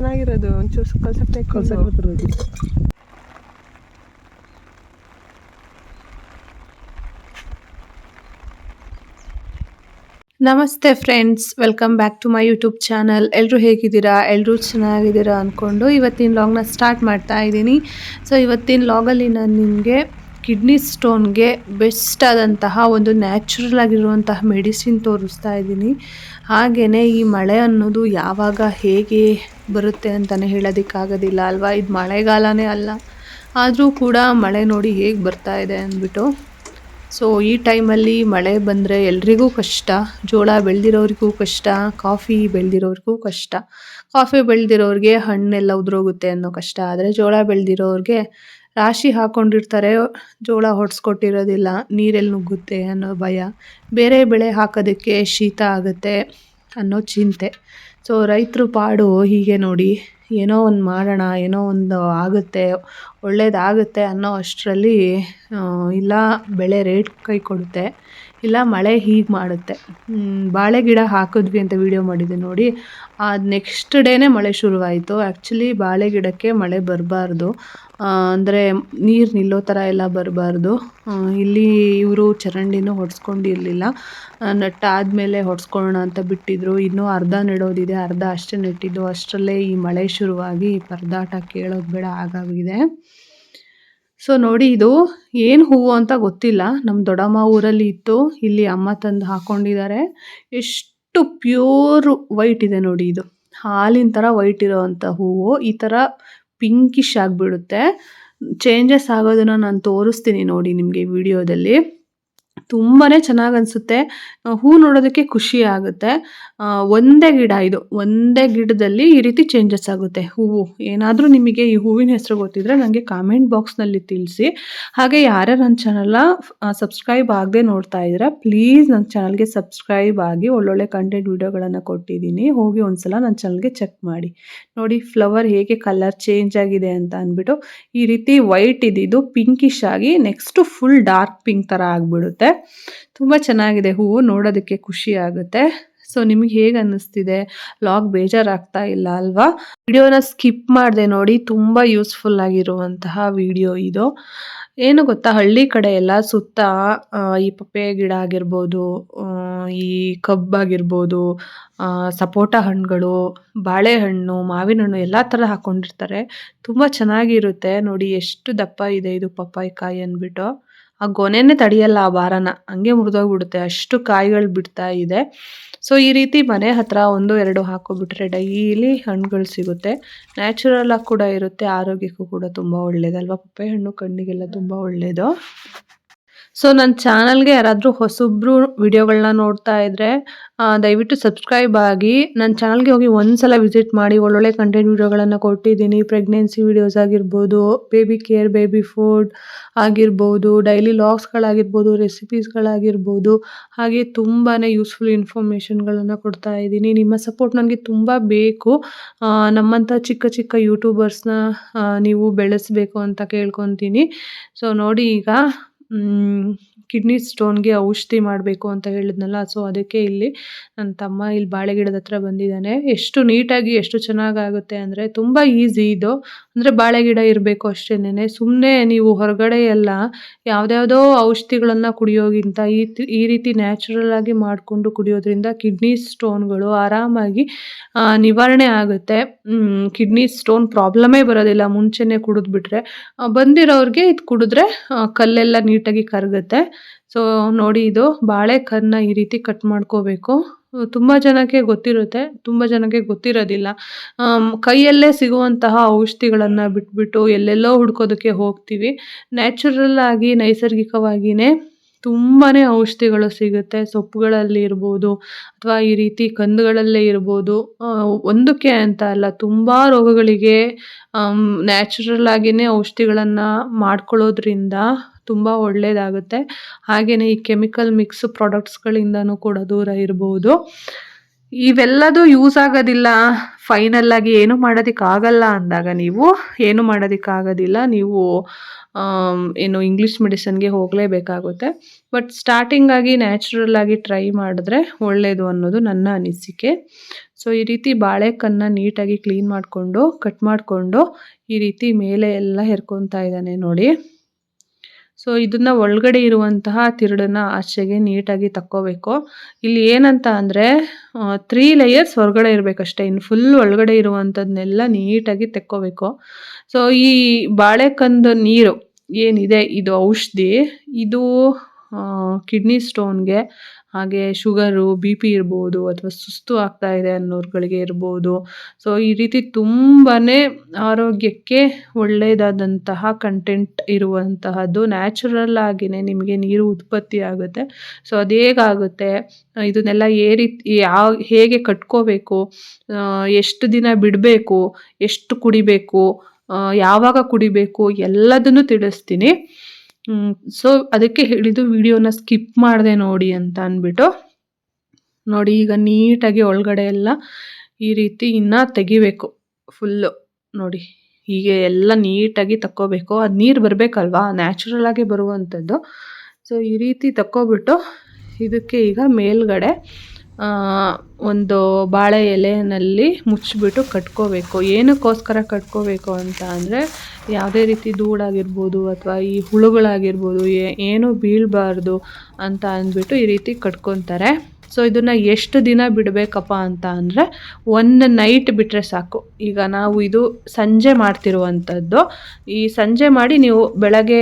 ಚೆನ್ನಾಗಿರೋದು ಒಂಚೂರು ಕಲ್ಸಕ್ಕೆ ಕಲ್ಸಕ್ಬಿಟ್ಟಿರೋದು ನಮಸ್ತೆ friends welcome back to my YouTube channel ಎಲ್ಲರೂ ಹೇಗಿದ್ದೀರಾ? ಎಲ್ಲರೂ ಚೆನ್ನಾಗಿದ್ದೀರಾ ಅಂದ್ಕೊಂಡು ಇವತ್ತಿನ ಲಾಗ್ನ ಸ್ಟಾರ್ಟ್ ಮಾಡ್ತಾ ಇದ್ದೀನಿ. ಸೊ ಇವತ್ತಿನ ಲಾಗಲ್ಲಿ ನಾನು ನಿಮಗೆ ಕಿಡ್ನಿ ಸ್ಟೋನ್ಗೆ ಬೆಸ್ಟ್ ಆದಂತಹ ಒಂದು ನ್ಯಾಚುರಲ್ ಆಗಿರುವಂತಹ ಮೆಡಿಸಿನ್ ತೋರಿಸ್ತಾ ಇದ್ದೀನಿ. ಹಾಗೆಯೇ ಈ ಮಳೆ ಅನ್ನೋದು ಯಾವಾಗ ಹೇಗೆ ಬರುತ್ತೆ ಅಂತಲೇ ಹೇಳೋದಕ್ಕಾಗೋದಿಲ್ಲ ಅಲ್ವಾ? ಇದು ಮಳೆಗಾಲನೇ ಅಲ್ಲ. ಆದರೂ ಕೂಡ ಮಳೆ ನೋಡಿ ಹೇಗೆ ಬರ್ತಾ ಇದೆ ಅಂದ್ಬಿಟ್ಟು. ಸೊ ಈ ಟೈಮಲ್ಲಿ ಮಳೆ ಬಂದರೆ ಎಲ್ರಿಗೂ ಕಷ್ಟ. ಜೋಳ ಬೆಳೆದಿರೋರಿಗೂ ಕಷ್ಟ. ಕಾಫಿ ಬೆಳೆದಿರೋರಿಗೂ ಕಷ್ಟ. ಕಾಫಿ ಬೆಳೆದಿರೋರಿಗೆ ಹಣ್ಣೆಲ್ಲ ಉದುರೋಗುತ್ತೆ ಅನ್ನೋ ಕಷ್ಟ. ಆದರೆ ಜೋಳ ಬೆಳೆದಿರೋರಿಗೆ ರಾಶಿ ಹಾಕೊಂಡಿರ್ತಾರೆ, ಜೋಳ ಹೊಡ್ಸ್ಕೊಟ್ಟಿರೋದಿಲ್ಲ ನೀರೆಲ್ಲಿ ನುಗ್ಗುತ್ತೆ ಅನ್ನೋ ಭಯ. ಬೇರೆ ಬೆಳೆ ಹಾಕೋದಕ್ಕೆ ಶೀತ ಆಗುತ್ತೆ ಅನ್ನೋ ಚಿಂತೆ. ಸೊ, ರೈತರು ಪಾಡು ಹೀಗೆ ನೋಡಿ, ಏನೋ ಒಂದು ಮಾಡೋಣ, ಏನೋ ಒಂದು ಆಗುತ್ತೆ, ಒಳ್ಳೇದಾಗುತ್ತೆ ಅನ್ನೋ ಅಷ್ಟರಲ್ಲಿ ಇಲ್ಲ, ಬೆಳೆ ರೇಟ್ ಕೈ ಕೊಡುತ್ತೆ. ಇಲ್ಲ, ಮಳೆ ಹೀಗೆ ಮಾಡುತ್ತೆ. ಬಾಳೆ ಗಿಡ ಹಾಕಿದ್ವಿ ಅಂತ ವಿಡಿಯೋ ಮಾಡಿದ್ದೆ ನೋಡಿ. ಅದು ನೆಕ್ಸ್ಟ್ ಡೇನೇ ಮಳೆ ಶುರುವಾಯಿತು. ಆ್ಯಕ್ಚುಲಿ ಬಾಳೆ ಗಿಡಕ್ಕೆ ಮಳೆ ಬರಬಾರ್ದು. ಅಂದರೆ ನೀರು ನಿಲ್ಲೋ ಥರ ಎಲ್ಲ ಬರಬಾರ್ದು. ಇಲ್ಲಿ ಇವರು ಚರಂಡಿನೂ ಹೊಡೆಸ್ಕೊಂಡಿರಲಿಲ್ಲ. ನಟ್ಟ ಆದಮೇಲೆ ಹೊಡ್ಸ್ಕೊಳ್ಳೋಣ ಅಂತ ಬಿಟ್ಟಿದ್ರು. ಇನ್ನೂ ಅರ್ಧ ನೆಡೋದಿದೆ, ಅರ್ಧ ಅಷ್ಟೇ ನೆಟ್ಟಿದ್ದು. ಅಷ್ಟರಲ್ಲೇ ಈ ಮಳೆ ಶುರುವಾಗಿ ಪರದಾಟ ಕೇಳೋದು ಬೇಡ ಆಗಾಗಿದೆ ಸೊ ನೋಡಿ ಇದು ಏನು ಹೂವು ಅಂತ ಗೊತ್ತಿಲ್ಲ. ನಮ್ಮ ದೊಡ್ಡಮ್ಮ ಊರಲ್ಲಿ ಇತ್ತು. ಇಲ್ಲಿ ಅಮ್ಮ ತಂದು ಹಾಕೊಂಡಿದ್ದಾರೆ. ಎಷ್ಟು ಪ್ಯೂರ್ ವೈಟ್ ಇದೆ ನೋಡಿ ಇದು. ಹಾಲಿನ ಥರ ವೈಟ್ ಇರೋವಂಥ ಹೂವು. ಈ ಥರ ಪಿಂಕಿಶ್ ಆಗಿಬಿಡುತ್ತೆ. ಚೇಂಜಸ್ ಆಗೋದನ್ನು ನಾನು ತೋರಿಸ್ತೀನಿ ನೋಡಿ ನಿಮಗೆ ವಿಡಿಯೋದಲ್ಲಿ. ತುಂಬಾ ಚೆನ್ನಾಗಿ ಅನಿಸುತ್ತೆ. ಹೂ ನೋಡೋದಕ್ಕೆ ಖುಷಿ ಆಗುತ್ತೆ. ಒಂದೇ ಗಿಡ ಇದು, ಒಂದೇ ಗಿಡದಲ್ಲಿ ಈ ರೀತಿ ಚೇಂಜಸ್ ಆಗುತ್ತೆ ಹೂವು. ಏನಾದರೂ ನಿಮಗೆ ಈ ಹೂವಿನ ಹೆಸರು ಗೊತ್ತಿದ್ರೆ ನನಗೆ ಕಾಮೆಂಟ್ ಬಾಕ್ಸ್ನಲ್ಲಿ ತಿಳಿಸಿ. ಹಾಗೆ ಯಾರ್ಯಾರು ನನ್ನ ಚಾನಲ್ನ ಸಬ್ಸ್ಕ್ರೈಬ್ ಆಗದೆ ನೋಡ್ತಾ ಇದ್ದೀರಾ ಪ್ಲೀಸ್ ನನ್ನ ಚಾನಲ್ಗೆ ಸಬ್ಸ್ಕ್ರೈಬ್ ಆಗಿ ಒಳ್ಳೊಳ್ಳೆ ಕಂಟೆಂಟ್ ವಿಡಿಯೋಗಳನ್ನು ಕೊಟ್ಟಿದ್ದೀನಿ. ಹೋಗಿ ಒಂದ್ಸಲ ನನ್ನ ಚಾನಲ್ಗೆ ಚೆಕ್ ಮಾಡಿ. ನೋಡಿ ಫ್ಲವರ್ ಹೇಗೆ ಕಲರ್ ಚೇಂಜ್ ಆಗಿದೆ ಅಂತ ಅಂದ್ಬಿಟ್ಟು ಈ ರೀತಿ ವೈಟ್ ಇದ್ದಿದ್ದು ಪಿಂಕಿಶ್ ಆಗಿ ನೆಕ್ಸ್ಟ್ ಫುಲ್ ಡಾರ್ಕ್ ಪಿಂಕ್ ಥರ ಆಗಿಬಿಡುತ್ತೆ. ತುಂಬ ಚೆನ್ನಾಗಿದೆ. ಹೂವು ನೋಡೋದಕ್ಕೆ ಖುಷಿ ಆಗುತ್ತೆ. ಸೊ ನಿಮಗೆ ಹೇಗೆ ಅನ್ನಿಸ್ತಿದೆ? ಲಾಗ್ ಬೇಜಾರಾಗ್ತಾ ಇಲ್ಲ ಅಲ್ವಾ? ವಿಡಿಯೋನ ಸ್ಕಿಪ್ ಮಾಡಿದೆ ನೋಡಿ. ತುಂಬ ಯೂಸ್ಫುಲ್ ಆಗಿರುವಂತಹ ವಿಡಿಯೋ ಇದು. ಏನು ಗೊತ್ತಾ? ಹಳ್ಳಿ ಕಡೆ ಎಲ್ಲ ಸುತ್ತ ಈ ಪಪ್ಪೆ ಗಿಡ ಆಗಿರ್ಬೋದು ಈ ಕಬ್ಬಾಗಿರ್ಬೋದು ಸಪೋಟ ಹಣ್ಣುಗಳು, ಬಾಳೆಹಣ್ಣು ಮಾವಿನ ಹಣ್ಣು ಎಲ್ಲ ಥರ ಹಾಕ್ಕೊಂಡಿರ್ತಾರೆ ತುಂಬ ಚೆನ್ನಾಗಿರುತ್ತೆ. ನೋಡಿ, ಎಷ್ಟು ದಪ್ಪ ಇದೆ ಇದು ಪಪ್ಪಾಯಿ ಕಾಯಿ ಅಂದ್ಬಿಟ್ಟು. ಆ ಗೊನೆನೇ ತಡೆಯಲ್ಲ ಆ ಭಾರನ. ಹಂಗೆ ಮುರಿದೋಗ್ಬಿಡುತ್ತೆ. ಅಷ್ಟು ಕಾಯಿಗಳು ಬಿಡ್ತಾ ಇದೆ. ಸೊ ಈ ರೀತಿ ಮನೆ ಹತ್ರ ಒಂದು, ಎರಡು ಹಾಕೋಬಿಟ್ರೆ ಡೈಲಿ ಹಣ್ಣುಗಳು ಸಿಗುತ್ತೆ. ನ್ಯಾಚುರಲ್ ಆಗಿ ಕೂಡ ಇರುತ್ತೆ. ಆರೋಗ್ಯಕ್ಕೂ ಕೂಡ ತುಂಬ ಒಳ್ಳೇದಲ್ವಾ ಪಪ್ಪೆ ಹಣ್ಣು ಕಣ್ಣಿಗೆಲ್ಲ ತುಂಬ ಒಳ್ಳೆಯದು ಸೊ ನನ್ನ ಚಾನಲ್ಗೆ ಯಾರಾದರೂ ಹೊಸಬ್ರು ವಿಡಿಯೋಗಳನ್ನ ನೋಡ್ತಾ ಇದ್ದರೆ ದಯವಿಟ್ಟು ಸಬ್ಸ್ಕ್ರೈಬ್ ಆಗಿ. ನನ್ನ ಚಾನಲ್ಗೆ ಹೋಗಿ ಒಂದು ಸಲ ವಿಸಿಟ್ ಮಾಡಿ. ಒಳ್ಳೊಳ್ಳೆ ಕಂಟೆಂಟ್ ವಿಡಿಯೋಗಳನ್ನು ಕೊಟ್ಟಿದ್ದೀನಿ. ಪ್ರೆಗ್ನೆನ್ಸಿ ವಿಡಿಯೋಸ್ ಆಗಿರ್ಬೋದು ಬೇಬಿ ಕೇರ್ ಬೇಬಿ ಫುಡ್ ಆಗಿರ್ಬೋದು ಡೈಲಿ ಲಾಗ್ಸ್ಗಳಾಗಿರ್ಬೋದು ರೆಸಿಪೀಸ್ಗಳಾಗಿರ್ಬೋದು ಹಾಗೆ ತುಂಬಾ ಯೂಸ್ಫುಲ್ ಇನ್ಫಾರ್ಮೇಷನ್ಗಳನ್ನು ಕೊಡ್ತಾ ಇದ್ದೀನಿ. ನಿಮ್ಮ ಸಪೋರ್ಟ್ ನನಗೆ ತುಂಬ ಬೇಕು. ನಮ್ಮಂಥ ಚಿಕ್ಕ ಚಿಕ್ಕ ಯೂಟ್ಯೂಬರ್ಸ್ನ ನೀವು ಬೆಳೆಸಬೇಕು ಅಂತ ಕೇಳ್ಕೊತೀನಿ. ಸೊ ನೋಡಿ ಈಗ 嗯 ಕಿಡ್ನಿ ಸ್ಟೋನ್ಗೆ ಔಷಧಿ ಮಾಡಬೇಕು ಅಂತ ಹೇಳಿದ್ನಲ್ಲ, ಸೊ ಅದಕ್ಕೆ ಇಲ್ಲಿ ನನ್ನ ತಮ್ಮ ಇಲ್ಲಿ ಬಾಳೆ ಗಿಡದ ಹತ್ರ ಬಂದಿದ್ದಾನೆ. ಎಷ್ಟು ನೀಟಾಗಿ, ಎಷ್ಟು ಚೆನ್ನಾಗಾಗುತ್ತೆ ಅಂದರೆ ತುಂಬ ಈಸಿ ಇದು. ಅಂದರೆ ಬಾಳೆ ಗಿಡ ಇರಬೇಕು ಅಷ್ಟೇನೆ ಸುಮ್ಮನೆ ನೀವು ಹೊರಗಡೆ ಎಲ್ಲ ಯಾವುದ್ಯಾವುದೋ ಔಷಧಿಗಳನ್ನು ಕುಡಿಯೋಗಿಂತ ಈ ಈ ರೀತಿ ನ್ಯಾಚುರಲ್ ಆಗಿ ಮಾಡಿಕೊಂಡು ಕುಡಿಯೋದ್ರಿಂದ ಕಿಡ್ನಿ ಸ್ಟೋನ್ಗಳು ಆರಾಮಾಗಿ ನಿವಾರಣೆ ಆಗುತ್ತೆ. ಕಿಡ್ನಿ ಸ್ಟೋನ್ ಪ್ರಾಬ್ಲಮೇ ಬರೋದಿಲ್ಲ. ಮುಂಚೆನೇ ಕುಡಿದ್ಬಿಟ್ರೆ ಬಂದಿರೋರಿಗೆ ಇದು ಕುಡಿದ್ರೆ ಕಲ್ಲೆಲ್ಲ ನೀಟಾಗಿ ಕರಗುತ್ತೆ. ಸೊ ನೋಡಿ ಇದು ಬಾಳೆಕನ್ನ ಈ ರೀತಿ ಕಟ್ ಮಾಡ್ಕೋಬೇಕು. ತುಂಬ ಜನಕ್ಕೆ ಗೊತ್ತಿರುತ್ತೆ, ತುಂಬ ಜನಕ್ಕೆ ಗೊತ್ತಿರೋದಿಲ್ಲ. ಕೈಯಲ್ಲೇ ಸಿಗುವಂತಹ ಔಷಧಿಗಳನ್ನು ಬಿಟ್ಬಿಟ್ಟು ಎಲ್ಲೆಲ್ಲೋ ಹುಡ್ಕೋದಕ್ಕೆ ಹೋಗ್ತೀವಿ. ನ್ಯಾಚುರಲ್ ಆಗಿ ನೈಸರ್ಗಿಕವಾಗಿಯೇ ತುಂಬಾ ಔಷಧಿಗಳು ಸಿಗುತ್ತೆ. ಸೊಪ್ಪುಗಳಲ್ಲಿ ಇರ್ಬೋದು ಅಥವಾ ಈ ರೀತಿ ಕಂದುಗಳಲ್ಲೇ ಇರ್ಬೋದು. ಒಂದಕ್ಕೆ ಅಂತ ಅಲ್ಲ, ತುಂಬ ರೋಗಗಳಿಗೆ ನ್ಯಾಚುರಲ್ ಆಗಿಯೇ ಔಷಧಿಗಳನ್ನು ಮಾಡ್ಕೊಳ್ಳೋದ್ರಿಂದ ತುಂಬ ಒಳ್ಳೆಯದಾಗುತ್ತೆ ಹಾಗೆಯೇ ಈ ಕೆಮಿಕಲ್ ಮಿಕ್ಸ್ ಪ್ರಾಡಕ್ಟ್ಸ್ಗಳಿಂದನೂ ಕೂಡ ದೂರ ಇರ್ಬೋದು. ಇವೆಲ್ಲದೂ ಯೂಸ್ ಆಗೋದಿಲ್ಲ. ಫೈನಲ್ ಆಗಿ ಏನು ಮಾಡೋದಕ್ಕಾಗಲ್ಲ ಅಂದಾಗ ನೀವು, ಏನು ಮಾಡೋದಕ್ಕಾಗೋದಿಲ್ಲ. ನೀವು ಏನು ಇಂಗ್ಲೀಷ್ ಮೆಡಿಸನ್ಗೆ ಹೋಗಲೇಬೇಕಾಗುತ್ತೆ. ಬಟ್ ಸ್ಟಾರ್ಟಿಂಗಾಗಿ ನ್ಯಾಚುರಲ್ ಆಗಿ ಟ್ರೈ ಮಾಡಿದ್ರೆ ಒಳ್ಳೆಯದು ಅನ್ನೋದು ನನ್ನ ಅನಿಸಿಕೆ. ಸೊ ಈ ರೀತಿ ಬಾಳೆಕನ್ನು ನೀಟಾಗಿ ಕ್ಲೀನ್ ಮಾಡಿಕೊಂಡು ಕಟ್ ಮಾಡಿಕೊಂಡು ಈ ರೀತಿ ಮೇಲೆ ಎಲ್ಲ ಹೆರ್ಕೊತಾ ಇದ್ದಾನೆ ನೋಡಿ. ಸೊ ಇದನ್ನ ಒಳಗಡೆ ಇರುವಂತಹ ತಿರುಳನ್ನ ಆಚೆಗೆ ನೀಟಾಗಿ ತಕ್ಕೋಬೇಕು. ಇಲ್ಲಿ ಏನಂತ ಅಂದರೆ ತ್ರೀ ಲೇಯರ್ಸ್ ಹೊರಗಡೆ ಇರಬೇಕಷ್ಟೇ. ಇನ್ನು ಫುಲ್ ಒಳಗಡೆ ಇರುವಂಥದ್ದನ್ನೆಲ್ಲ ನೀಟಾಗಿ ತೆಕ್ಕೋಬೇಕು. ಸೊ ಈ ಬಾಳೆಕಂದು ನೀರು ಏನಿದೆ? ಇದು ಔಷಧಿ. ಇದು ಕಿಡ್ನಿ ಸ್ಟೋನ್ಗೆ ಹಾಗೆ ಶುಗರು ಬಿ ಪಿ ಇರ್ಬೋದು ಅಥವಾ ಸುಸ್ತು ಆಗ್ತಾ ಇದೆ ಅನ್ನೋರುಗಳಿಗೆ ಇರ್ಬೋದು. ಸೊ ಈ ರೀತಿ ತುಂಬಾ ಆರೋಗ್ಯಕ್ಕೆ ಒಳ್ಳೆಯದಾದಂತಹ ಕಂಟೆಂಟ್ ಇರುವಂತಹದ್ದು ನ್ಯಾಚುರಲ್ ಆಗಿಯೇ ನಿಮಗೆ ನೀರು ಉತ್ಪತ್ತಿ ಆಗುತ್ತೆ. ಸೊ ಅದು ಹೇಗಾಗುತ್ತೆ? ಇದನ್ನೆಲ್ಲ ಏ ರೀತಿ ಯಾವ ಹೇಗೆ ಕಟ್ಕೋಬೇಕು? ಎಷ್ಟು ದಿನ ಬಿಡಬೇಕು? ಎಷ್ಟು ಕುಡಿಬೇಕು? ಯಾವಾಗ ಕುಡಿಬೇಕು? ಎಲ್ಲದನ್ನು ತಿಳಿಸ್ತೀನಿ. ಸೊ ಅದಕ್ಕೆ ಹೇಳಿದ್ದು ವಿಡಿಯೋನ ಸ್ಕಿಪ್ ಮಾಡಿದೆ ನೋಡಿ ಅಂತ ಅಂದ್ಬಿಟ್ಟು. ನೋಡಿ, ಈಗ ನೀಟಾಗಿ ಒಳಗಡೆ ಎಲ್ಲ ಈ ರೀತಿ ಇನ್ನು ತೆಗಿಬೇಕು ಫುಲ್ಲು ನೋಡಿ, ಹೀಗೆ ಎಲ್ಲ ನೀಟಾಗಿ ತಕ್ಕೋಬೇಕು. ಅದು ನೀರು ಬರಬೇಕಲ್ವಾ? ನ್ಯಾಚುರಲ್ ಆಗಿ ಬರುವಂಥದ್ದು ಸೊ ಈ ರೀತಿ ತಕ್ಕೋಬಿಟ್ಟು ಇದಕ್ಕೆ ಈಗ ಮೇಲ್ಗಡೆ ಒಂದು ಬಾಳೆ ಎಲೆಯಲ್ಲಿ ಮುಚ್ಚಿಬಿಟ್ಟು ಕಟ್ಕೋಬೇಕು. ಏನಕ್ಕೋಸ್ಕರ ಕಟ್ಕೋಬೇಕು ಅಂತ ಅಂದರೆ ಯಾವುದೇ ರೀತಿ ಧೂಳಾಗಿರ್ಬೋದು ಅಥವಾ ಈ ಹುಳುಗಳಾಗಿರ್ಬೋದು ಏನು ಬೀಳಬಾರ್ದು ಅಂತ ಅಂದ್ಬಿಟ್ಟು ಈ ರೀತಿ ಕಟ್ಕೊತಾರೆ. ಸೊ ಇದನ್ನು ಎಷ್ಟು ದಿನ ಬಿಡಬೇಕಪ್ಪ ಅಂತ ಅಂದರೆ ಒಂದು ನೈಟ್ ಬಿಟ್ಟರೆ ಸಾಕು. ಈಗ ನಾವು ಇದು ಸಂಜೆ ಮಾಡ್ತಿರುವಂಥದ್ದು ಈ ಸಂಜೆ ಮಾಡಿ ನೀವು ಬೆಳಗ್ಗೆ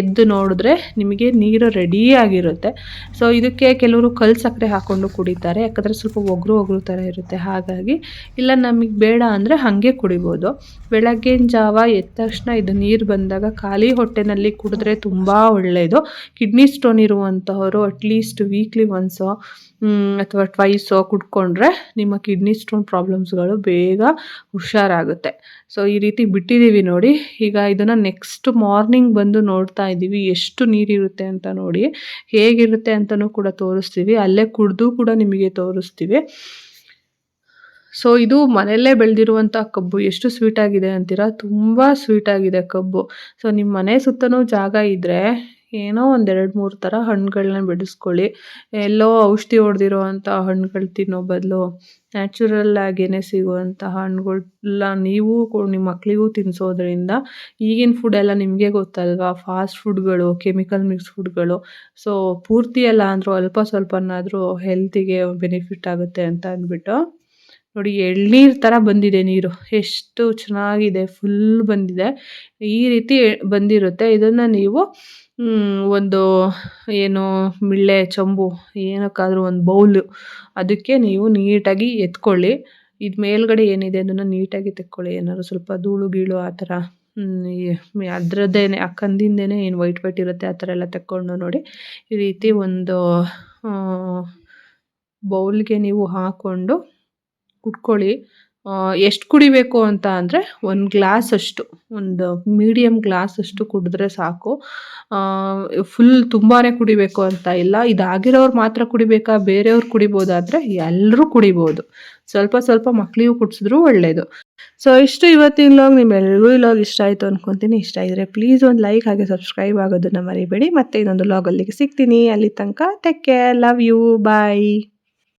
ಎದ್ದು ನೋಡಿದ್ರೆ ನಿಮಗೆ ನೀರು ರೆಡಿಯಾಗಿರುತ್ತೆ ಸೊ ಇದಕ್ಕೆ ಕೆಲವರು ಕಲ್ ಸಕ್ಕರೆ ಹಾಕ್ಕೊಂಡು ಕುಡಿತಾರೆ. ಯಾಕಂದರೆ ಸ್ವಲ್ಪ ಒಗರು ಒಗರು ಥರ ಇರುತ್ತೆ. ಹಾಗಾಗಿ ಇಲ್ಲ ನಮಗೆ ಬೇಡ ಅಂದರೆ ಹಾಗೆ ಕುಡಿಬೋದು. ಬೆಳಗ್ಗಿನ ಜಾವ ಎದ್ದ ತಕ್ಷಣ ಇದು ನೀರು ಬಂದಾಗ ಖಾಲಿ ಹೊಟ್ಟೆನಲ್ಲಿ ಕುಡಿದ್ರೆ ತುಂಬ ಒಳ್ಳೆಯದು ಕಿಡ್ನಿ ಸ್ಟೋನ್ ಇರುವಂಥವರು ಅಟ್ಲೀಸ್ಟ್ ವೀಕ್ಲಿ ಒನ್ಸು ಅಥವಾ ಟ್ವೈಸೋ ಕುಡ್ಕೊಂಡ್ರೆ ನಿಮ್ಮ ಕಿಡ್ನಿ ಸ್ಟೋನ್ ಪ್ರಾಬ್ಲಮ್ಸ್ಗಳು ಬೇಗ ಹುಷಾರಾಗುತ್ತೆ. ಸೊ ಈ ರೀತಿ ಬಿಟ್ಟಿದ್ದೀವಿ ನೋಡಿ. ಈಗ ಇದನ್ನು ನೆಕ್ಸ್ಟ್ ಮಾರ್ನಿಂಗ್ ಬಂದು ನೋಡ್ತಾ ಇದ್ದೀವಿ. ಎಷ್ಟು ನೀರಿರುತ್ತೆ ಅಂತ ನೋಡಿ. ಹೇಗಿರುತ್ತೆ ಅಂತಲೂ ಕೂಡ ತೋರಿಸ್ತೀವಿ. ಅಲ್ಲೇ ಕುಡಿದು ಕೂಡ ನಿಮಗೆ ತೋರಿಸ್ತೀವಿ. ಸೊ ಇದು ಮನೆಯಲ್ಲೇ ಬೆಳೆದಿರುವಂಥ ಕಬ್ಬು. ಎಷ್ಟು ಸ್ವೀಟಾಗಿದೆ ಅಂತೀರಾ? ತುಂಬ ಸ್ವೀಟಾಗಿದೆ ಕಬ್ಬು. ಸೊ ನಿಮ್ಮ ಮನೆ ಸುತ್ತಲೂ ಜಾಗ ಇದ್ದರೆ ಏನೋ ಒಂದೆರಡು ಮೂರು ಥರ ಹಣ್ಣುಗಳ್ನ ಬೆಳೆಸ್ಕೊಳ್ಳಿ ಎಲ್ಲೋ ಔಷಧಿ ಹೊಡೆದಿರೋ ಅಂಥ ಹಣ್ಣುಗಳು ತಿನ್ನೋ ಬದಲು ನ್ಯಾಚುರಲ್ ಆಗೇ ಸಿಗುವಂಥ ಹಣ್ಣುಗಳ್ನ ನೀವು ನಿಮ್ಮ ಮಕ್ಕಳಿಗೂ ತಿನ್ನಿಸೋದ್ರಿಂದ ಈಗಿನ ಫುಡ್ ಎಲ್ಲ ನಿಮಗೆ ಗೊತ್ತಲ್ವಾ? ಫಾಸ್ಟ್ ಫುಡ್ಗಳು ಕೆಮಿಕಲ್ ಮಿಕ್ಸ್ ಫುಡ್ಗಳು ಸೊ ಪೂರ್ತಿ ಅಲ್ಲ ಅಂದರೂ ಅಲ್ಪ ಸ್ವಲ್ಪನಾದರೂ ಹೆಲ್ತಿಗೆ ಬೆನಿಫಿಟ್ ಆಗುತ್ತೆ ಅಂತ ಅಂದ್ಬಿಟ್ಟು ನೋಡಿ ಎಳ್ನೀರು ಥರ ಬಂದಿದೆ ನೀರು. ಎಷ್ಟು ಚೆನ್ನಾಗಿದೆ ಫುಲ್ ಬಂದಿದೆ. ಈ ರೀತಿ ಬಂದಿರುತ್ತೆ. ಇದನ್ನು ನೀವು ಒಂದು ಏನು ಮಿಳ್ಳೆ, ಚಂಬು, ಏನಕ್ಕಾದರೂ ಒಂದು ಬೌಲು ಅದಕ್ಕೆ ನೀವು ನೀಟಾಗಿ ಎತ್ಕೊಳ್ಳಿ. ಇದು ಮೇಲ್ಗಡೆ ಏನಿದೆ ಅದನ್ನು ನೀಟಾಗಿ ತೆಕ್ಕೊಳ್ಳಿ. ಏನಾದ್ರು ಸ್ವಲ್ಪ ಧೂಳು, ಗೀಳು ಆ ಥರ ಅದರದ್ದೇ ಆ ಕಂದಿಂದೇನೆ ಏನು ವೈಟ್ ವೈಟ್ ಇರುತ್ತೆ ಆ ಥರ ಎಲ್ಲ ತಕ್ಕೊಂಡು ನೋಡಿ. ಈ ರೀತಿ ಒಂದು ಬೌಲ್ಗೆ ನೀವು ಹಾಕ್ಕೊಂಡು ಕುಟ್ಕೊಳ್ಳಿ. ಎಷ್ಟು ಕುಡಿಬೇಕು ಅಂತ ಅಂದರೆ ಒಂದು ಗ್ಲಾಸ್ ಅಷ್ಟು, ಒಂದು ಮೀಡಿಯಮ್ ಗ್ಲಾಸಷ್ಟು ಕುಡಿದ್ರೆ ಸಾಕು. ಫುಲ್ ತುಂಬಾ ಕುಡಿಬೇಕು ಅಂತ ಇಲ್ಲ. ಇದಾಗಿರೋರು ಮಾತ್ರ ಕುಡಿಬೇಕಾ? ಬೇರೆಯವ್ರು ಕುಡಿಬೋದಾದರೆ ಎಲ್ಲರೂ ಕುಡಿಬೋದು. ಸ್ವಲ್ಪ ಸ್ವಲ್ಪ ಮಕ್ಕಳಿಗೂ ಕುಡಿಸಿದ್ರು ಒಳ್ಳೆಯದು ಸೊ ಇಷ್ಟು ಇವತ್ತಿನ ಲಾಗ್ ನಿಮ್ಮೆಲ್ಲರಿಗೂ ಲಾಗ್ ಇಷ್ಟ ಆಯಿತು ಅನ್ಕೊತೀನಿ. ಇಷ್ಟ ಇದ್ದರೆ ಪ್ಲೀಸ್ ಒಂದು ಲೈಕ್ ಹಾಗೆ ಸಬ್ಸ್ಕ್ರೈಬ್ ಆಗೋದನ್ನು ಮರಿಬೇಡಿ. ಮತ್ತೆ ಇನ್ನೊಂದು ಲಾಗಲ್ಲಿಗೆ ಸಿಗ್ತೀನಿ. ಅಲ್ಲಿ ತನಕ tech care love you bye